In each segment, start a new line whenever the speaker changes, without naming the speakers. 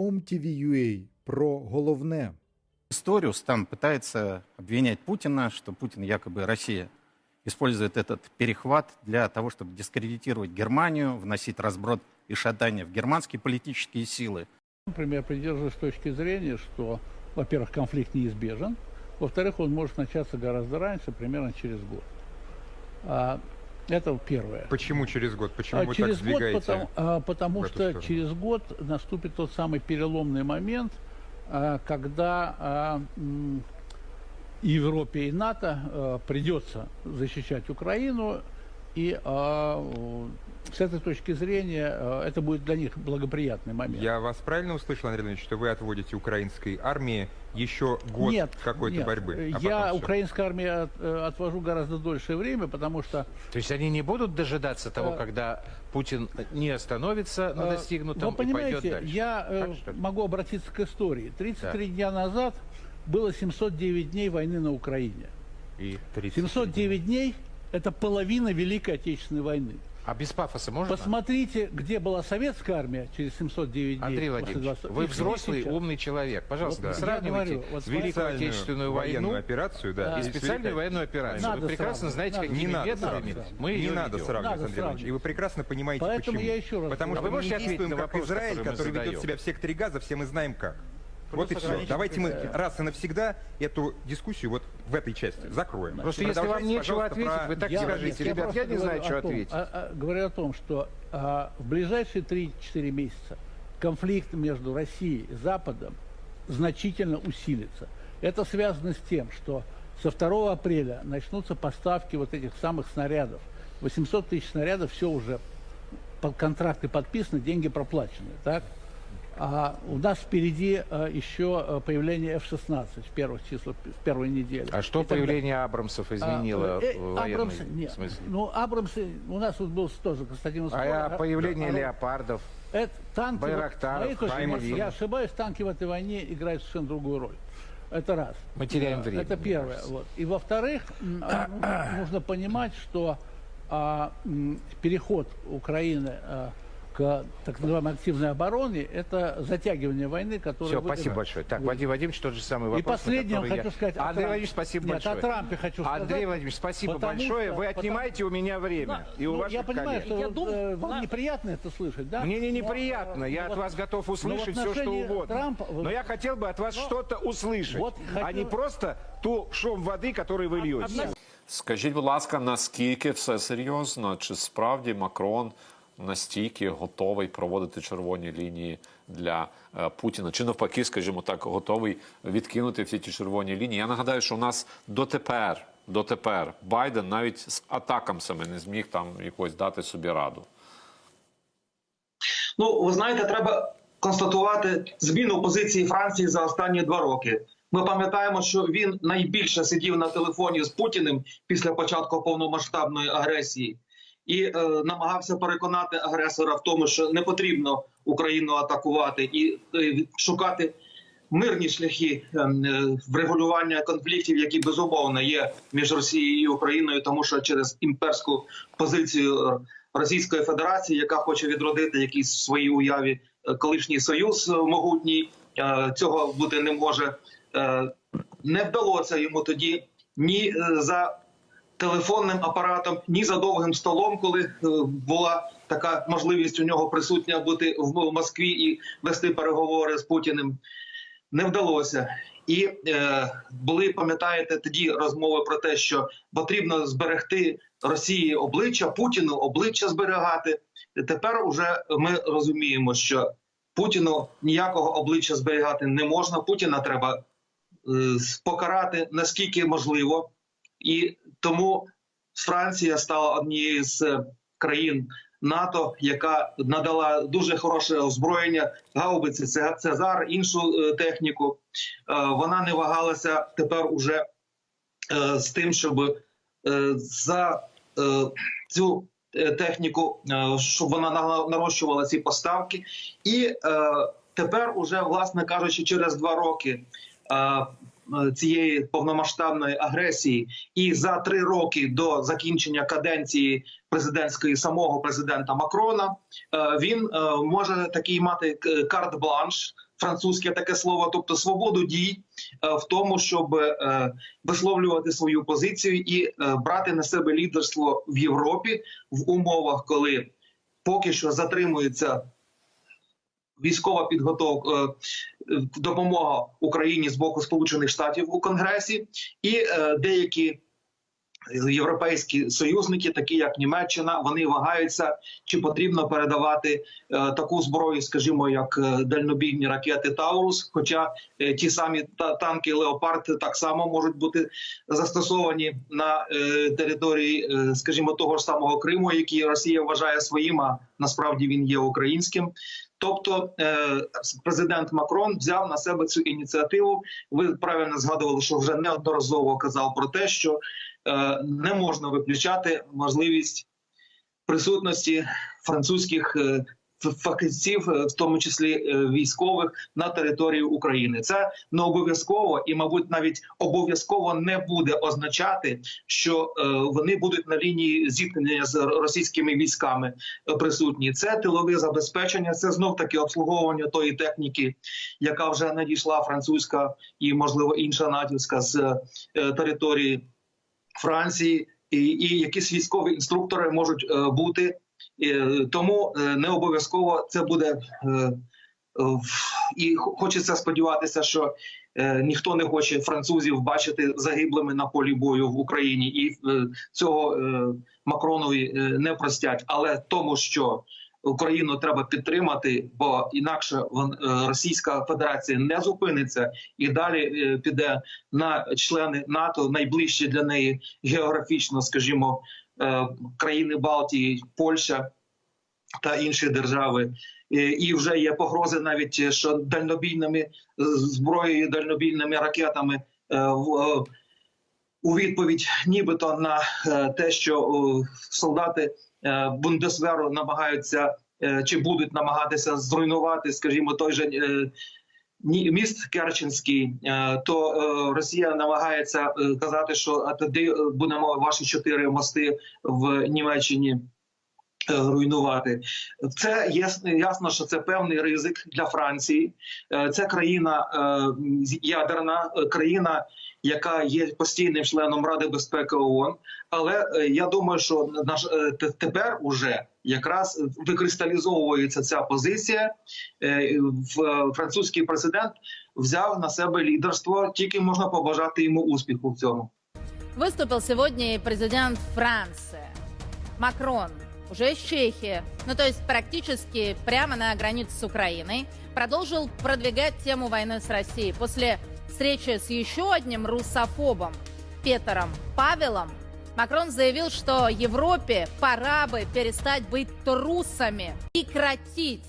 OMTV.ua про головне.
историю Стан пытается обвинять Путина, что Путин якобы Россия использует этот перехват для того, чтобы дискредитировать Германию, вносить разброд и шатание в германские политические силы.
Например, придерживаюсь точки зрения, что, во-первых, конфликт неизбежен, во-вторых, он может начаться гораздо раньше, примерно через год. Это первое.
Почему через год? Почему
А
вы
через
так
год,
сдвигаете?
потому, а, потому что
сторону?
через год наступит тот самый переломный момент, а, когда а, м, Европе и НАТО а, придется защищать Украину, и а, с этой точки зрения а, это будет для них благоприятный момент.
Я вас правильно услышал, Андрей Леонидович, что вы отводите украинской армии еще год
нет,
какой-то
нет.
борьбы? а
Я украинской армии от- э, отвожу гораздо дольшее время, потому что
То есть они не будут дожидаться того,
Э,
когда Путин не остановится на
Э,
достигнутом
Вы
и пойдет
понимаете,
дальше?
я э,
Так,
могу обратиться к истории. 33 дня назад было 709 дней войны на Украине.
И 30.
709 дней – это половина Великой Отечественной войны.
А без пафоса можно?
Посмотрите, где была советская армия через 709 дней.
Андрей Владимирович,
20
вы взрослый,
сейчас.
умный человек. Пожалуйста,
Вот
сравнивайте
говорю, вот
Великую
Специальную
Отечественную
военную
войну
операцию, да,
Да.
и специальную военную операцию.
Надо
вы прекрасно
сравнивать,
знаете,
надо
какими
Не надо
методами
сравнивать.
мы
не надо
ведем.
сравнивать,
Надо
Андрей Иванович. И вы прекрасно понимаете,
Поэтому
почему.
я еще раз
Потому что
А
мы не действуем как
вопрос,
Израиль,
который
ведет себя в секторе газа, все мы знаем как. Вот и все. Давайте мы раз и навсегда эту дискуссию вот в этой части закроем.
Просто если вам нечего ответить,
про-
вы так
Я-
скажите,
я
ребят, я не знаю,
говорю
что
о том,
ответить.
а- а, говорю о том, что а, в ближайшие 3-4 месяца конфликт между Россией и Западом значительно усилится. Это связано с тем, что со 2 апреля начнутся поставки вот этих самых снарядов. 800 тысяч снарядов, все уже под контракты подписаны, деньги проплачены, так? А у нас впереди а, еще а, появление F-16 в первых числах, в первой неделе.
А что
И
появление Абрамсов изменило
А, э,
в военном
Абрамсы- нет.
смысле?
Ну, Абрамсы, у нас вот был тоже Константин
А
Москва.
появление
Да.
леопардов?
Это танки,
Байрактаров,
точки
Хаймерсов.
я ошибаюсь, танки в этой войне играют совершенно другую роль. Это раз.
Мы теряем время,
Это первое. Вот. И во-вторых, а, ну, нужно понимать, что а, переход Украины а, к так называемой активной обороне – это затягивание войны, которая
Все,
выгодна-
спасибо большое. Так,
Вот.
Владимир Владимирович, тот же самый вопрос.
И последнее
на который
хочу
я-
сказать о
Андрей
Трампе.
Владимирович, спасибо
Нет,
большое.
о Трампе хочу сказать.
Андрей Владимирович, спасибо
потому
большое.
что-
Вы
потому-
отнимаете у меня время. И у
Ну,
ваших
я понимаю,
коллег.
что
Я
вот,
думаю,
э, вам
да.
неприятно это слышать, да?
Мне не
Но,
неприятно,
э,
я
ну
от
вот-
вас готов
но в
услышать все, что
отношении
угодно.
Трампа, вот-
Но я хотел бы от вас что-то услышать,
Вот
а
хотел-
не просто ту шум воды, который вы льете.
Скажіть, будь ласка, наскільки все серйозно? Чи справді Макрон настільки готовий проводити червоні лінії для е, Путіна? Чи навпаки, скажімо так, готовий відкинути всі ті червоні лінії? Я нагадаю, що у нас дотепер, дотепер Байден навіть з атакамсами не зміг там якось дати собі раду.
Ну, ви знаєте, треба констатувати зміну позиції Франції за останні два роки. Ми пам'ятаємо, що він найбільше сидів на телефоні з Путіним після початку повномасштабної агресії і е, намагався переконати агресора в тому, що не потрібно Україну атакувати і е, шукати мирні шляхи е, е, врегулювання конфліктів, які безумовно є між Росією і Україною, тому що через імперську позицію Російської Федерації, яка хоче відродити якийсь в своїй уяві е, колишній союз могутній, е, цього бути не може. Е, Не вдалося йому тоді ні е, за телефонним апаратом, ні за довгим столом, коли е, була така можливість у нього присутня бути в Москві і вести переговори з Путіним. Не вдалося. І е, були, пам'ятаєте, тоді розмови про те, що потрібно зберегти Росії обличчя, Путіну обличчя зберігати. Тепер уже ми розуміємо, що Путіну ніякого обличчя зберігати не можна. Путіна треба е, покарати наскільки можливо, і тому Франція стала однією з країн НАТО, яка надала дуже хороше озброєння, гаубиці, це Цезар, іншу е, техніку. Е, Вона не вагалася тепер уже е, з тим, щоб е, за е, цю е, техніку, е, щоб вона на- нарощувала ці поставки, і е, тепер, уже, власне кажучи, через два роки е, е, цієї повномасштабної агресії, і за три роки до закінчення каденції президентської самого президента Макрона е, він е, може такий мати карт-бланш. Французьке таке слово, тобто свободу дій е, в тому, щоб е, висловлювати свою позицію і е, брати на себе лідерство в Європі в умовах, коли поки що затримується військова підготовка, е, допомога Україні з боку Сполучених Штатів у Конгресі, і е, деякі європейські союзники, такі як Німеччина, вони вагаються, чи потрібно передавати е, таку зброю, скажімо, як дальнобійні ракети Таурус. Хоча ті самі та- танки Леопард так само можуть бути застосовані на території, скажімо, того ж самого Криму, який Росія вважає своїм, а насправді він є українським. Тобто е, президент Макрон взяв на себе цю ініціативу. Ви правильно згадували, що вже неодноразово казав про те, що е, не можна виключати можливість присутності французьких е, фахівців, е, в тому числі е, військових, на території України. Це не обов'язково і, мабуть, навіть обов'язково не буде означати, що е, вони будуть на лінії зіткнення з російськими військами присутні. Це тилове забезпечення, це знов таки обслуговування тої техніки, яка вже надійшла французька і, можливо, інша натівська з території Франції, і, і якісь військові інструктори можуть бути. Е, тому е, не обов'язково це буде. Е, і хочеться сподіватися, що ніхто не хоче французів бачити загиблими на полі бою в Україні, і цього Макронові не простять. Але тому, що Україну треба підтримати, бо інакше Російська Федерація не зупиниться і далі піде на члени НАТО, найближчі для неї географічно, скажімо, країни Балтії, Польща та інші держави. І- вже є погрози навіть що дальнобійними е, зброєю, дальнобійними ракетами е, е, у відповідь, нібито на е, те, що е, солдати е, Бундесверу намагаються е, чи будуть намагатися зруйнувати, скажімо, той же. Міст Керченський, е, то е, Росія намагається е, казати, що тоді будемо ваші чотири мости в Німеччині руйнувати. Це ясно, ясно, що це певний ризик для Франції. Це країна ядерна країна, яка є постійним членом Ради безпеки ООН. Але е, я думаю, що наш е, тепер уже якраз викристалізовується ця позиція. Е, Французький президент взяв на себе лідерство. Тільки можна побажати йому успіху в цьому.
Выступил сегодня и президент Франции Макрон, уже из Чехии, ну то есть практически прямо на границе с Украиной, продолжил продвигать тему войны с Россией. После встречи с еще одним русофобом Петером Павелом Макрон заявил, что Европе пора бы перестать быть трусами, прекратить,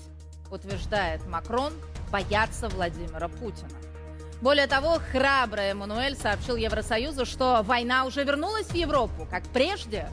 утверждает Макрон, бояться Владимира Путина. Более того, храбрый Эммануэль сообщил Евросоюзу, что война уже вернулась в Европу, как прежде.